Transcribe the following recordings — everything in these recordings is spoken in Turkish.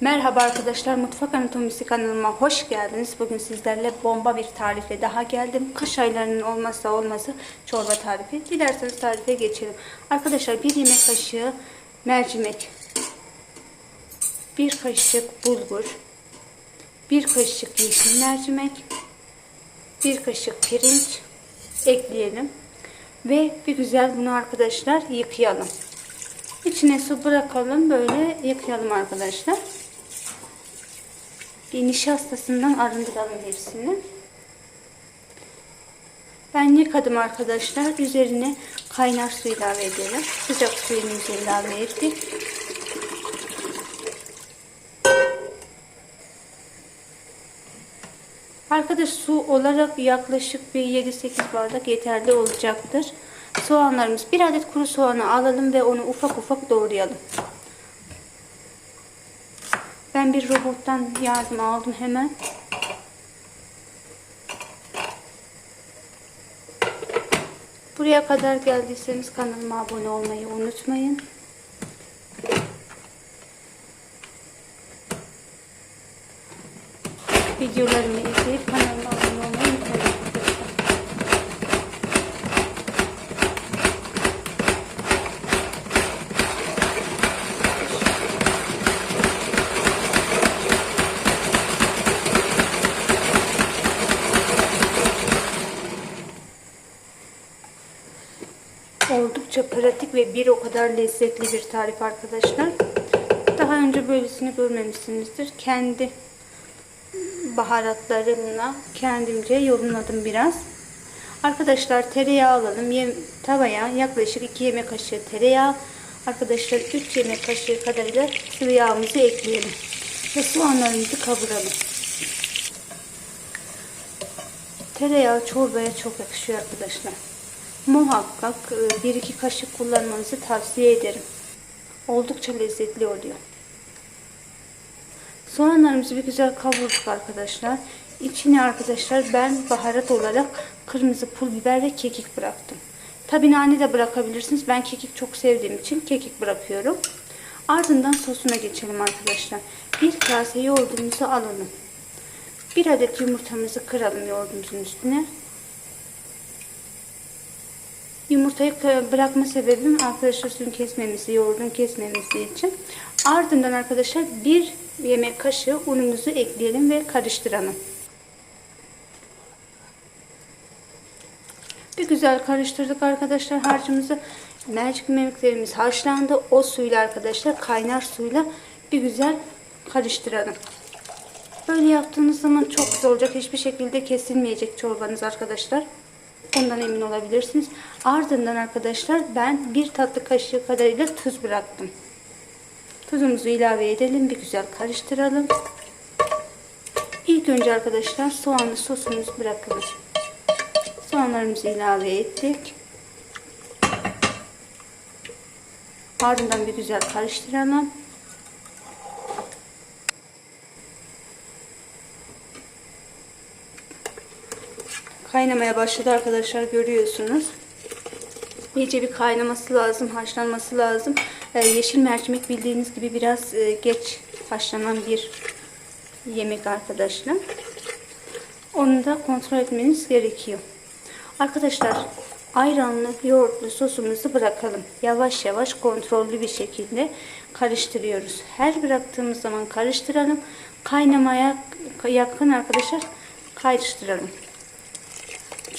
Merhaba arkadaşlar, Mutfak Anatomisi kanalıma hoş geldiniz. Bugün sizlerle bomba bir tarifle daha geldim. Kış aylarının olmazsa olmazı çorba tarifi. Dilerseniz tarife geçelim. Arkadaşlar bir yemek kaşığı mercimek, bir kaşık bulgur, bir kaşık yeşil mercimek, bir kaşık pirinç ekleyelim. Ve bir güzel bunu arkadaşlar yıkayalım. İçine su bırakalım. Böyle yıkayalım arkadaşlar. Nişastasından arındıralım hepsini. Ben yıkadım arkadaşlar. Üzerine kaynar su ilave edelim. Sıcak suyumuzu ilave ettik. Arkadaş su olarak yaklaşık bir 7-8 bardak yeterli olacaktır. Soğanlarımız bir adet kuru soğanı alalım ve onu ufak ufak doğrayalım. Ben bir robottan yardım aldım hemen. Buraya kadar geldiyseniz kanalıma abone olmayı unutmayın. Videolarımı izleyip kanalıma abone olmayı unutmayın. Oldukça pratik ve bir o kadar lezzetli bir tarif arkadaşlar. Daha önce böylesini görmemişsinizdir. Kendi baharatlarımla kendimce yorumladım biraz. Arkadaşlar tereyağı alalım. Yem, tavaya yaklaşık 2 yemek kaşığı tereyağı. Arkadaşlar 3 yemek kaşığı kadarıyla sıvı yağımızı ekleyelim. Ve soğanlarımızı kavuralım. Tereyağı çorbaya çok yakışıyor arkadaşlar. Muhakkak 1-2 kaşık kullanmanızı tavsiye ederim. Oldukça lezzetli oluyor. Soğanlarımızı bir güzel kavurduk arkadaşlar. İçine arkadaşlar ben baharat olarak kırmızı pul biber ve kekik bıraktım. Tabi nane de bırakabilirsiniz. Ben kekik çok sevdiğim için kekik bırakıyorum. Ardından sosuna geçelim arkadaşlar. Bir kase yoğurdumuzu alalım. Bir adet yumurtamızı kıralım yoğurdumuzun üstüne. Yumurtayı bırakma sebebim arkadaşlar suyun kesmemizi, yoğurdun kesmemizi için. Ardından arkadaşlar bir yemek kaşığı unumuzu ekleyelim ve karıştıralım. Bir güzel karıştırdık arkadaşlar harcımızı. Mercik memiklerimiz haşlandı. O suyla arkadaşlar kaynar suyla bir güzel karıştıralım. Böyle yaptığınız zaman çok güzel olacak. Hiçbir şekilde kesilmeyecek çorbanız arkadaşlar. Bundan emin olabilirsiniz. Ardından arkadaşlar ben bir tatlı kaşığı kadarıyla tuz bıraktım. Tuzumuzu ilave edelim. Bir güzel karıştıralım. İlk önce arkadaşlar soğanlı sosumuzu bırakalım. Soğanlarımızı ilave ettik. Ardından bir güzel karıştıralım. Kaynamaya başladı arkadaşlar görüyorsunuz. İyice bir kaynaması lazım, haşlanması lazım. Ee, yeşil mercimek bildiğiniz gibi biraz e, geç haşlanan bir yemek arkadaşlar. Onu da kontrol etmeniz gerekiyor. Arkadaşlar ayranlı yoğurtlu sosumuzu bırakalım. Yavaş yavaş kontrollü bir şekilde karıştırıyoruz. Her bıraktığımız zaman karıştıralım. Kaynamaya yakın arkadaşlar karıştıralım.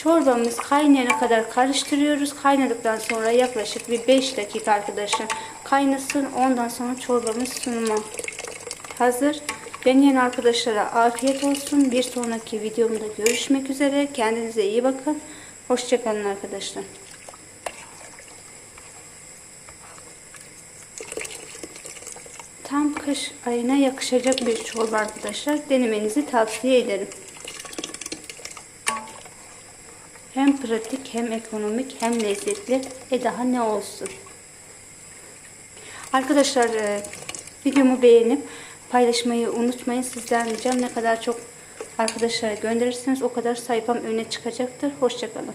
Çorbamız kaynayana kadar karıştırıyoruz. Kaynadıktan sonra yaklaşık bir 5 dakika arkadaşlar kaynasın. Ondan sonra çorbamız sunuma hazır. Deneyen arkadaşlara afiyet olsun. Bir sonraki videomda görüşmek üzere. Kendinize iyi bakın. Hoşçakalın arkadaşlar. Tam kış ayına yakışacak bir çorba arkadaşlar. Denemenizi tavsiye ederim. Hem pratik hem ekonomik hem lezzetli. E daha ne olsun. Arkadaşlar e, videomu beğenip paylaşmayı unutmayın. Sizden ricam ne kadar çok arkadaşlara gönderirseniz o kadar sayfam öne çıkacaktır. Hoşçakalın.